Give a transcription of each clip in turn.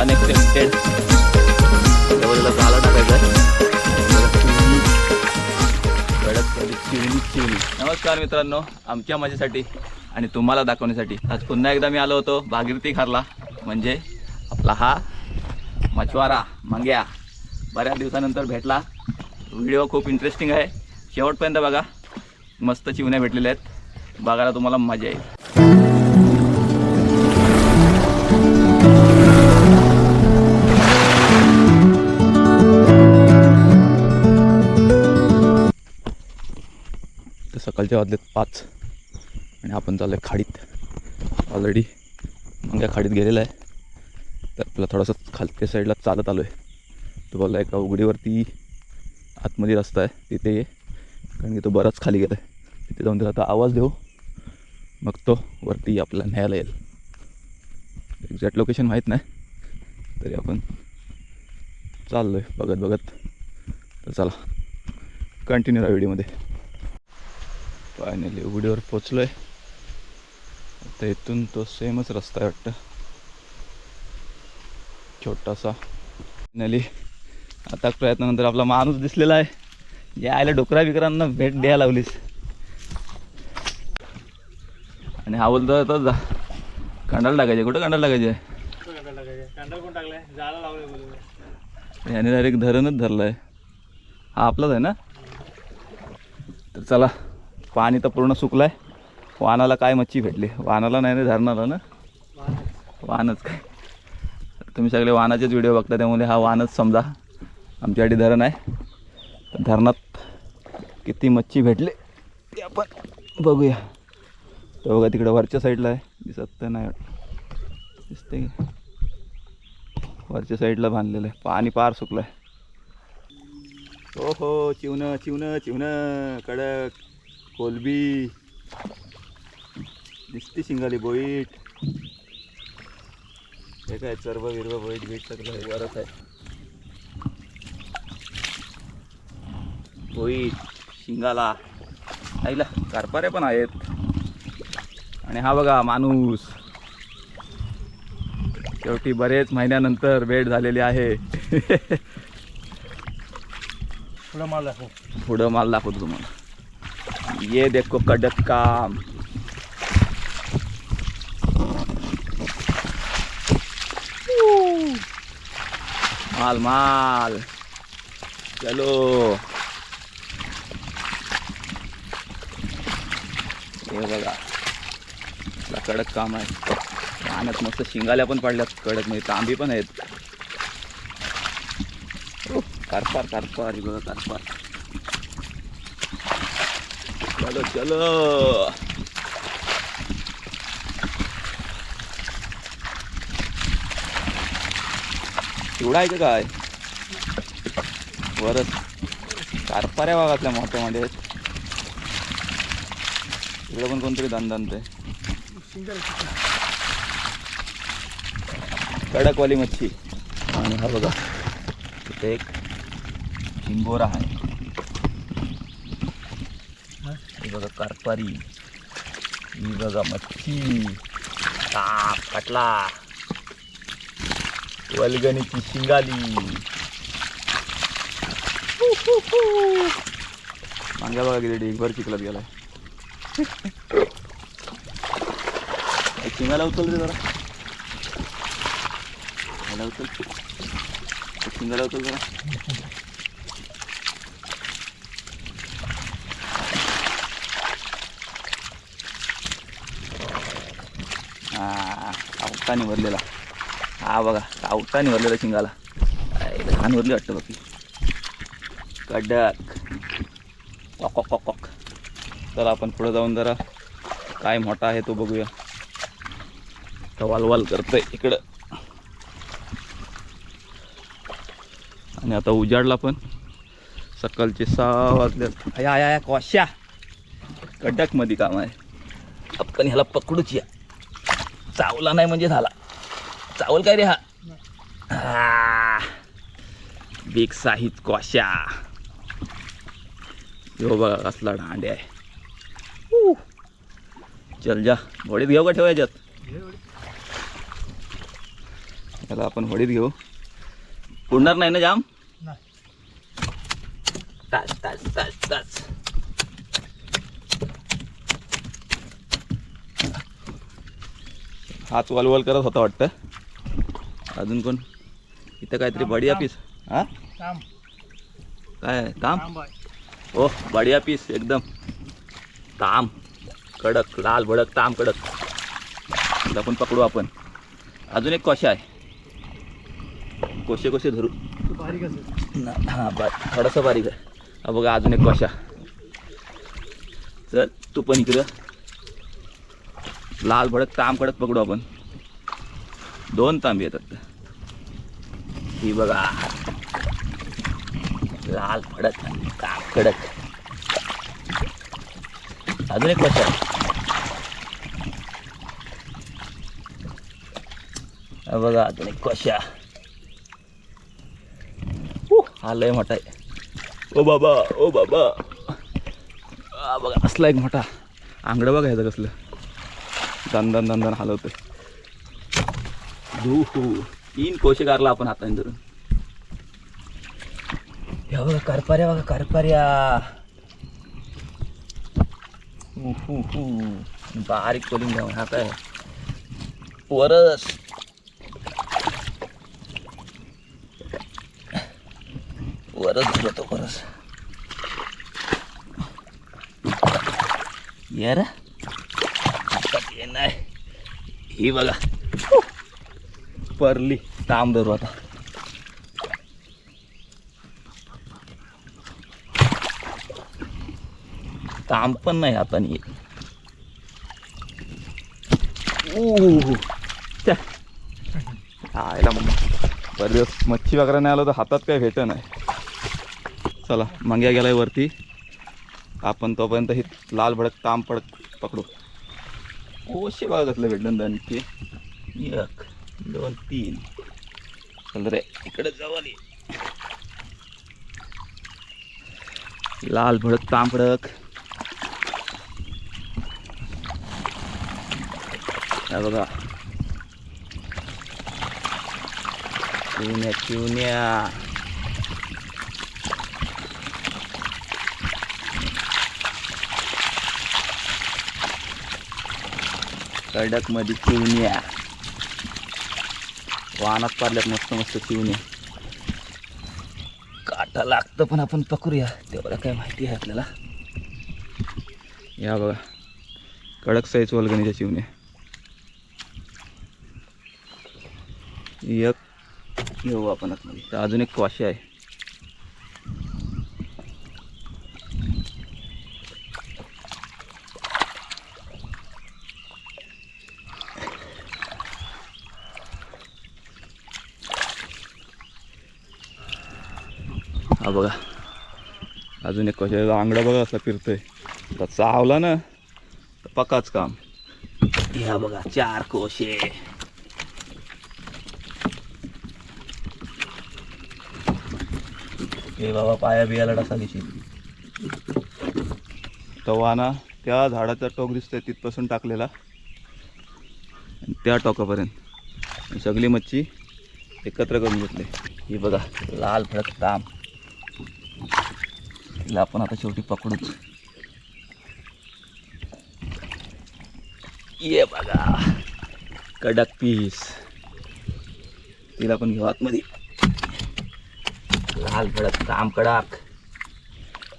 Unexpected त्यावेळेला झाला टाकायचा नमस्कार मित्रांनो आमच्या माझ्यासाठी आणि तुम्हाला दाखवण्यासाठी आज पुन्हा एकदा मी आलो होतो भागीरथी खारला म्हणजे आपला हा मछवारा मांग्या. बऱ्याच दिवसानंतर भेटला. व्हिडिओ खूप इंटरेस्टिंग आहे. शेवटपर्यंत बघा. मस्त चिवण्या भेटलेल्या आहेत. बघायला तुम्हाला मजा येईल. तर सकाळच्या वाजलेत पाच. आणि आपण चाललो आहे खाडीत. ऑलरेडी मंग्या खाडीत गेलेला आहे. तर आपला थोडासा खालच्या साईडला चालत आलो आहे तो बोलला एका उघडीवरती आतमध्ये रस्ता आहे. तिथे ये. कारण की तो बराच खाली गेला आहे तिथे जाऊन त्याला आता आवाज देऊ. मग तो वरती आपल्याला न्यायला येईल. एक्झॅक्ट लोकेशन माहीत नाही. तरी आपण चाललो आहे बघत बघत. तर चला. कंटिन्यू राहा व्हिडिओमध्ये फायनली उघडीवर पोचलो आहे आता इथून तो सेमच रस्ता आहे वाटतं. छोटासा. फायनली आता प्रयत्नानंतर आपला माणूस दिसलेला आहे. जे आयला डोकरा बिकरांना भेट द्यायला लावलीस. आणि हा बोलतो तर जा. कांडाला टाकायचे. कुठं कांडाला टाकायचे? याने डायरेक्ट धरणच धरलं आहे हा आपलाच आहे ना? तर चला. पाणी तर पूर्ण सुकलं आहे वानाला काय मच्छी भेटली? वानाला नाही रे धरणाला ना? वानच काय? तुम्ही सगळे वानाचेच व्हिडिओ बघता त्यामुळे हा वानच समजा आमच्यासाठी धरण आहे. तर धरणात किती मच्छी भेटले ते आपण बघूया. तर बघा तिकडं वरच्या साईडला आहे. दिसत तर नाही. दिसते वरच्या साईडला बांधलेलं आहे. पाणी पार सुकलं आहे हो हो चिवणं चिवणं चिवणं कडक. कोलबी. दिसती शिंगाली बोईट. हे काय चरब विरब बोईट बीट सगळं वरच आहे बोईट शिंगाला. आईला कारपारे पण आहेत. आणि हा बघा माणूस. शेवटी बरेच महिन्यानंतर भेट झालेली आहे. पुढं माल दाखव. पुढं माल दाखवतो तुम्हाला. ये देखो कडक काम माल माल। चलो। हे बघा आपला कडक काम आहे. पाण्यात मस्त शिंगाल्या पण पडल्यात कडक म्हणजे तांबी पण आहेत. कारपार कारपार बघा कारपार चलो चलो। एवढा आहे का काय? वरच. कारपाऱ्या भागातल्या मोठ्यामध्ये. आहेत इकडं पण कोणतरी दंदांत आहे कडकवाली मच्छी. आणि हा बघा तिथे एक चिंबोरा आहे हे बघा कारपारी. ही बघा मच्छी ताप कटला वलगणीची शिंगाली. मांग्या बघा गेले ढीगभर चिखलात गेलाय. शिंगाला उचल रे जरा. ह्याला उचल शिंगाला उचल जरा. हा कावटाने भरलेला हा बघा कावटाने भरलेला शिंगाला. घाण भरली वाटतं बाकी कडक. कॉक कॉक कॉक तर आपण पुढं जाऊन जरा काय मोठा आहे तो बघूया. तर वालवाल करतोय इकडं. आणि आता उजाडला पण. सकाळचे सहा वाजले. आया आया आया कडकमध्ये काम आहे. आपण ह्याला पकडूच या. चावला नाही म्हणजे झाला. चावल काय रे हा? बिग साहित कॉशा. हो बघा कसला डांडे आहे. चल जा घोडीत घेऊ का ठेवायच्यात याला आपण वडीत घेऊ. पुरणार नाही ना जाम? नाही. ताच ताच ताच हात वलवल करत होता वाटतं. अजून कोण? इथं काहीतरी थांब. पीस हा? काय? ताम ओ बढिया पीस एकदम. ताम कडक लाल भडक ताम कडक. आपण पकडू आपण. अजून एक कोशा आहे. कोशे कोशे धरू. बारीक हां बा थोडासा बारीक आहे. बघा अजून एक कोशा. चल तू पण इकडं. लाल भडक ताम कडक पकडू आपण. दोन तांबे येतात ही बघा. लाल भडक ताम कडक. अजून एक कोशा बघा अजून एक कशा उ, हा लय मोठा आहे. ओ बाबा ओ बाबा. बघा असला एक मोठा. आंगडं बघा ह्याचं कसलं. दणदण दणदण हलवतोय. धू हू तीन कोशे आपण हाताने धरून. ह्या बघा करपाऱ्या बघा करपाऱ्या. बारीक खोलून घ्या हा काय? वरस वरच घेतो परस. यार ही बघा. परली. ताम धरू आता. ताम पण नाही आता नाही आयला मग. दिवस मच्छी वगैरे नाही आलं तर हातात काय भेट नाही. चला मंग्या गेलाय वरती. आपण तोपर्यंत ही लाल भडक ताम पडक पकडू. ओशे बघा भेटलं दणके एक दोन तीन. चल रे इकडे जवळ लाल भडक तांबडक बघा. चिवण्या चिवण्या कडकमध्ये चिवण्या वाहनात पाडल्यात मस्त मस्त चिवण्या काटा लागतं पण आपण पकडूया. तेवढं काय माहिती आहे आपल्याला. या बघा. कडक साईज वलगणीच्या चिवण्या एक. घेऊ आपण आतमध्ये. तर अजून एक क्वाशी आहे. बघा. अजून एक कशा आंगडा बघा असला फिरतोय. तर चावला ना तर पकाच काम. ह्या बघा चार कोशे. हे बाबा पाया बियाला डसा दिशी. तो वाना त्या झाडाचा टोक दिसतोय तिथपासून टाकलेला. त्या टोकापर्यंत. सगळी मच्छी एकत्र करून घेतली. ही बघा लाल भडक ताम तिला आपण आता शेवटी पकडूच. ये बघा कडक पीस. तिला पण घेऊ आतमध्ये. लाल कडक काम कडक.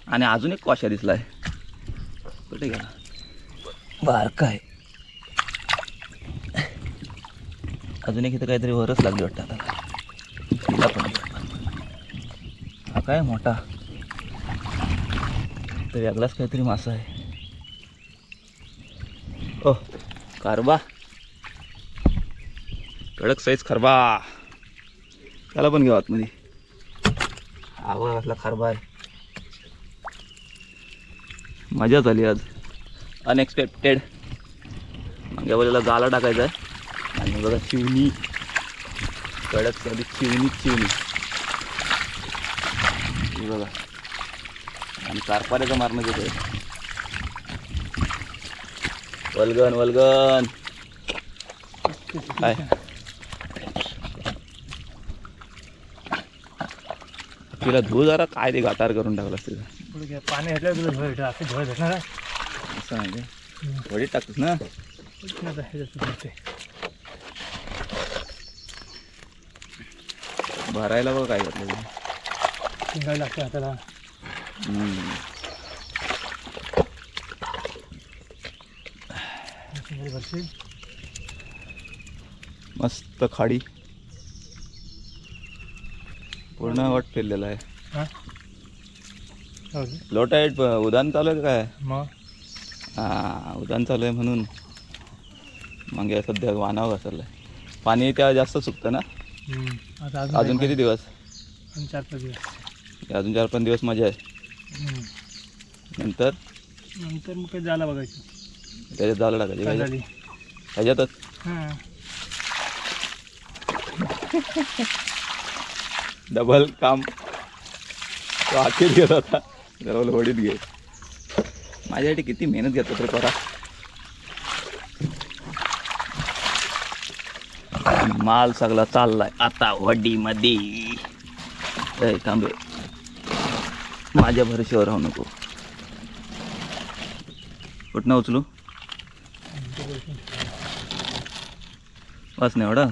आणि अजून एक कोशा दिसलाय. कुठे गेला? बारका आहे. अजून एक इथं काहीतरी वरच लागली वाटतं आता. तिला पण. काय मोठा? तर वेगळाच काहीतरी मासा आहे. ओ कारबा. कडक साईज खरबा त्याला पण घेऊ आतमध्ये. आवा असला खरबा आहे. मजा झाली आज. अनएक्सपेक्टेड मागच्या बाजूला गाला टाकायचा आहे. आणि बघा चिवणी. कडक कधी चिवणी चिवणी. हे बघा. आणि कारपाऱ्याचं मारणं देतोय वलगन वलगन. काय? तिला धू जरा काय ते गातार करून टाकलं तिला पाणी घातलं तुला धुळ भेटलं असं धुळ भेटणार असं टाकतोस ना? भरायला बघ काय घातलं शिंगायला लागते हाताला हम्म. शिंगाई भरशील मस्त खाडी. पूर्ण वट फिरलेला आहे. हां? हो? लोट आहे प- उदान चालू आहे का काय? मग? हा उदान चालू आहे म्हणून. मग सध्या वानावर घसरलं आहे पाणी त्या जास्त सुकतं ना? हम्म. आता अजून अजून किती दिवस? अजून चार पाच दिवस. अजून चार पाच दिवस मजा आहे. नंतर? नंतर मग काही झाला बघायचं. त्याच्यात झालं टाकायचे काय काय झाली ह्याच्यातच डबल काम. तो अखेर घेत होता. जरा होडीत घे. माझ्यासाठी किती मेहनत घेतो रे करा माल सगळा चाललाय. आता वडीमध्ये ए थांबे माझ्या भरशीवर राहू नको. कुठनं उचलू? बस नाही एवढं?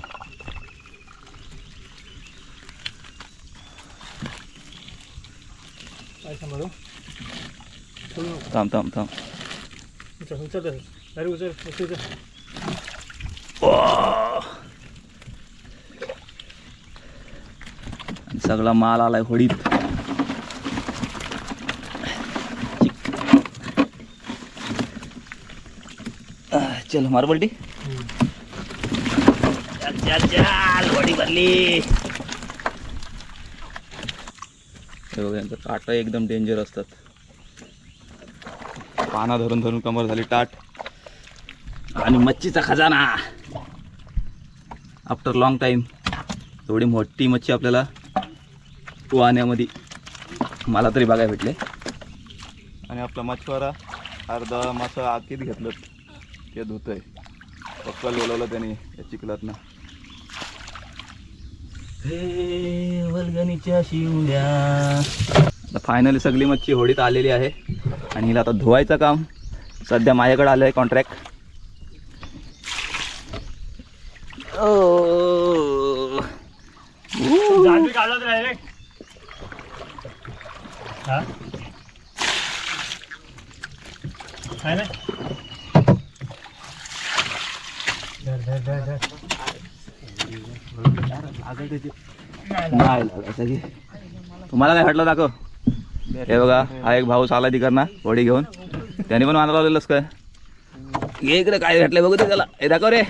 थांब थांब थांब. सगळा माल आलाय होडीत आह, चल मार बल्टी. चल चल चल होडी भरली. हे बघा यांचं काटा एकदम डेंजर असतात. पाना धरून धरून कमर झाली टाट. आणि मच्छीचा खजाना. आफ्टर लॉंग टाईम एवढी मोठी मच्छी आपल्याला वाहण्यामध्ये मला तरी बघायला भेटले. आणि आपला मच्छवारा अर्धा मासा आखीत घेतलं. ते धुतंय पक्कल बोलवलं त्याने या चिखलातनं. हे वल्गणीच्या शिवड्या. फायनली सगळी मच्छी होडीत आलेली आहे. आणि हिला आता धुवायचं काम. सध्या माझ्याकडे आलं आहे कॉन्ट्रॅक्ट जाळी काढला तर डायरेक्ट हा काय नाही धर धर धर धर नाही. तुम्हाला काय हटलं दाखव. हे बघा हा एक भाऊ चाला तिकडनं होडी घेऊन. त्याने पण मानायला लावलेलंच काय? ये इकडे काय घातलंय बघू ते त्याला. हे दाखव रे.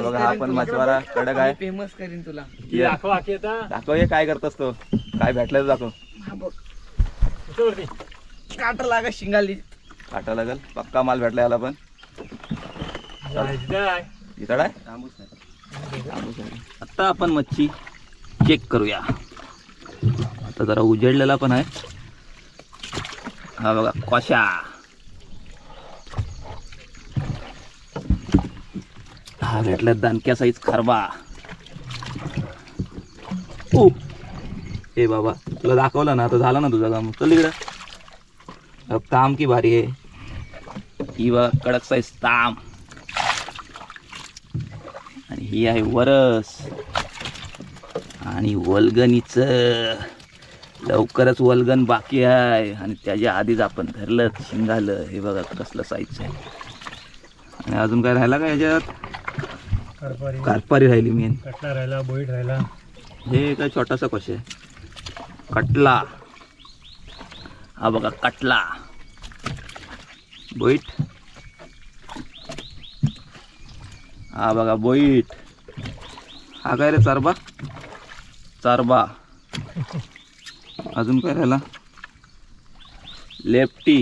बघा हा पण मच्छवारा कडक आहे. फेमस करीन तुला दाखव आखी आता दाखव काय करतस तो. काय भेटलं दाखव. काटा लागा शिंगाली. काटा लागल. पक्का माल भेटला याला पण. जायचं आहे आता आपण मच्छी चेक करूया. आता जरा उजेडलेला पण आहे. हा बघा कशा? हा भेटला दानक्या साईज खरबा ओ! ए बाबा तुला दाखवलं ना आता झालं ना तुझं काम. चल इकडं. काम ताम की भारी आहे ही बघा कडक साईज ताम. ही आहे वरस. आणि वल्गनीच लवकरच वल्गन बाकी आहे. आणि त्याच्या आधीच आपण धरलं शिंगालं. हे बघा कसलं साईज आहे. आणि अजून काय राहिला का याच्यात? करपारी. राहिली मेन कटला राहिला बोईट राहिला. हे काय छोटासा कश आहे. कटला. हा बघा कटला. बोईट. हा बघा बोईट. हा काय रे चारबा? चारबा. अजून काय राहिला? लेफ्टी.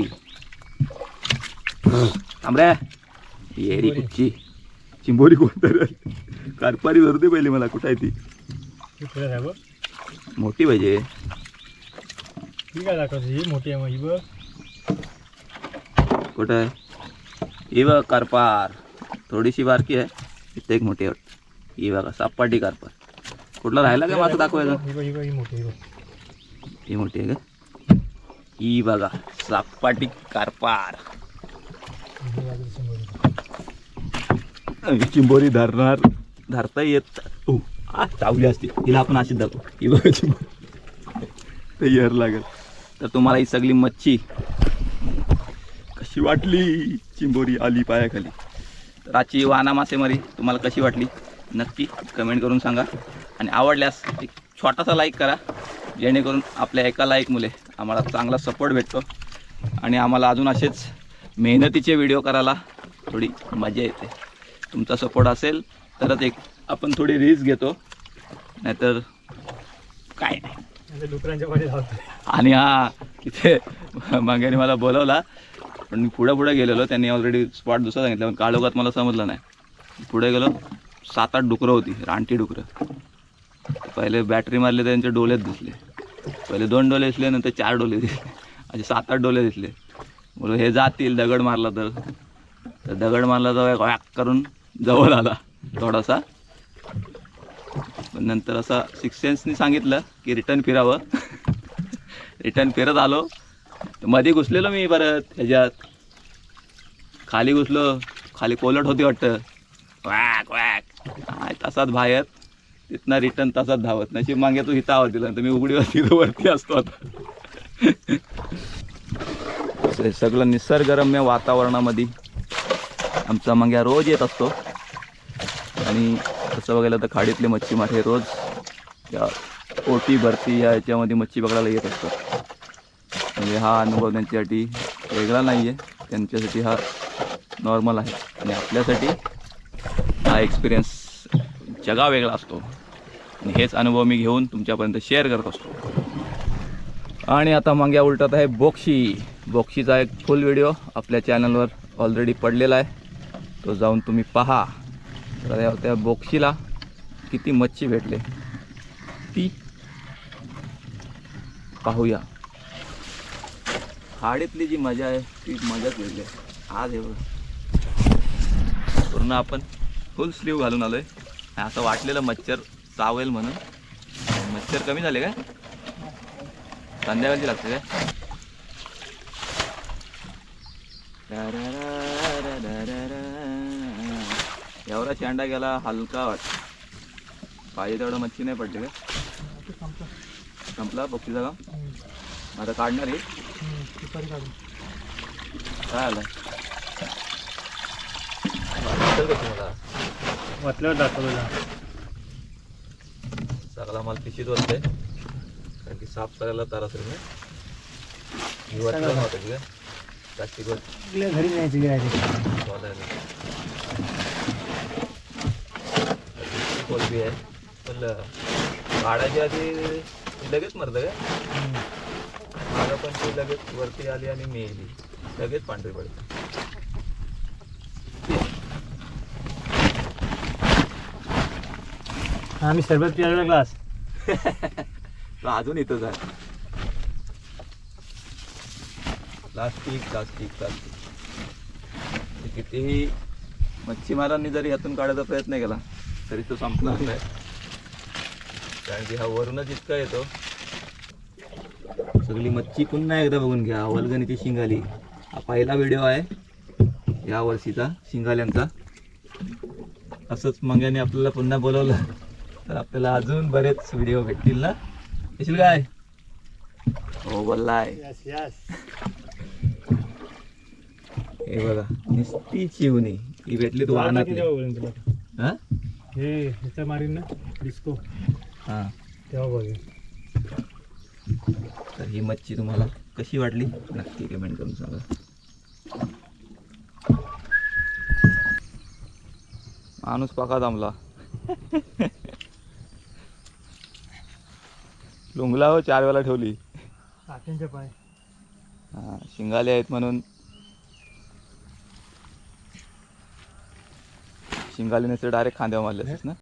थांबऱ्या येरी कुठची? चिंबोरी कोणतरी कारपारी धरू दे पहिली मला कुठं आहे ती? आहे मोठी पाहिजे. ही काय दाखवते ही मोठी आहे मग कुठं आहे? ही बघ कारपार. थोडीशी बारकी आहे. इथे एक मोठी वाटतं. ही बघा सपाटी कारपार कुठला राहिला काय मासा दाखवायचा? ही ही ही मोठी ही. ही आहे का? ही बघा सपाटी कारपार ही चिंबोरी. धरणार. धरता येत. आ, चावली असते. हिला आपण अशीच दाखवू ही बघा चिंबोरी. ते यर लागेल. तर तुम्हाला ही सगळी मच्छी. कशी वाटली? चिंबोरी आली पायाखाली. तर आजची वाना मासेमारी तुम्हाला कशी वाटली? नक्की कमेंट करून सांगा. आणि आवडल्यास एक छोटासा लाईक करा जेणेकरून आपल्या एका लाईक मुले आम्हाला चांगला सपोर्ट भेटतो. आणि आम्हाला अजून असेच मेहनतीचे व्हिडिओ करायला थोडी मजा येते. तुमचा सपोर्ट असेल तरच एक आपण थोडी रिस्क घेतो. नाहीतर काय नाही. आणि हा तिथे मागेने मला बोलवला पण मी पुढे पुढे गेलेलो त्यांनी ऑलरेडी स्पॉट दुसरा सांगितलं पण काळोखात मला समजलं नाही. पुढे गेलो सात आठ डुकरं होती रानटी डुकरं. पहिले बॅटरी मारले तर त्यांचे डोलेच दिसले. पहिले दोन डोले दिसले नंतर चार डोले दिसले. असे सात आठ डोले दिसले. बोलो हे जातील दगड मारला तर. तर दगड मारला तर वॅक करून जवळ आला थोडासा. पण नंतर असा सिक्स सेन्सनी सांगितलं की रिटर्न फिरावं. रिटर्न फिरत आलो. मध्ये घुसलेलो मी परत ह्याच्यात. खाली घुसलो खाली कोलट होती वाटतं. वॅक वॅक. तसाच बाहेर? तिथनं रिटर्न तसाच धावत. नशीब मागे तू हिता आवाज दिला तर मी उघडीवरती तर वरती असतो आता. सगळं निसर्गरम्य वातावरणामध्ये आमचा मांग्या रोज येत असतो. आणि तसं बघायला तर खाडीतले मच्छीमार हे रोज या ओटी भरती या याच्यामध्ये मच्छी पकडायला येत असतात. म्हणजे हा अनुभव त्यांच्यासाठी वेगळा नाही आहे त्यांच्यासाठी हा नॉर्मल आहे. आणि आपल्यासाठी हा एक्सपिरियन्स जगा वेगळा असतो. आणि हेच अनुभव मी घेऊन तुमच्यापर्यंत शेअर करत असतो. आणि आता मागे उलटत आहे बोक्षी. बोक्षीचा एक फुल व्हिडिओ आपल्या चॅनलवर ऑलरेडी पडलेला आहे. तो जाऊन तुम्ही पहा. तर त्या बोक्षीला किती मच्छी भेटले. ती पाहूया. खाडीतली जी मजा आहे ती मजाच वेगळी आहे. आज हे बघा. पूर्ण आपण फुल स्लीव घालून आलो आहे असं वाटलेलं मच्छर चावेल म्हणून. मच्छर कमी झाले काय? संध्याकाळची लागते काय? एवढा शेंडा गेला हलका वाट. पाहिजे तेवढं मच्छी नाही पडली का संपला? बक्षीचा काम. आता काढणार आहे. दुपारी काढून काय आलं वाटेल का तुम्हाला वाटल्यावर दाखवलं सगळा माल पिशीत वाटतंय कारण की साफ करायला तर असेल ना मी वाटलं नव्हतं की घरी न्यायची गिरायची आहे. पण काढायच्या आधी लगेच मरतं माझं पण ती लगेच वरती आली आणि मी येली लगेच पांढरी पडते. आम्ही सरबत पियाला ग्लास तो अजून इथंच आहे प्लास्टिक प्लास्टिक प्लास्टिक कितीही मच्छीमारांनी जरी यातून काढायचा प्रयत्न केला तरी तो संपणार नाही. कारण की हा वरूनच इतका येतो. सगळी मच्छी पुन्हा एकदा बघून घ्या. वलगणीची शिंगाली. हा पहिला व्हिडिओ आहे. या वर्षीचा शिंगाल्यांचा. असंच मंग्याने आपल्याला पुन्हा बोलवलं. तर आपल्याला अजून बरेच व्हिडिओ भेटतील ना? येशील काय? हो बोललाय हे बघा नुसती चिवणी. ही भेटली तू तुला? हा? हे ह्याचा मारीन ना डिस्को हा. तेव्हा बघेन. तर ही मच्छी तुम्हाला कशी वाटली? नक्की कमेंट करून सांगा. माणूस पाका जमला लुंगला हो चार वेळा ठेवली. पाय. हा शिंगाले आहेत म्हणून. शिंगाले नसते डायरेक्ट खांद्यावर मारले ना?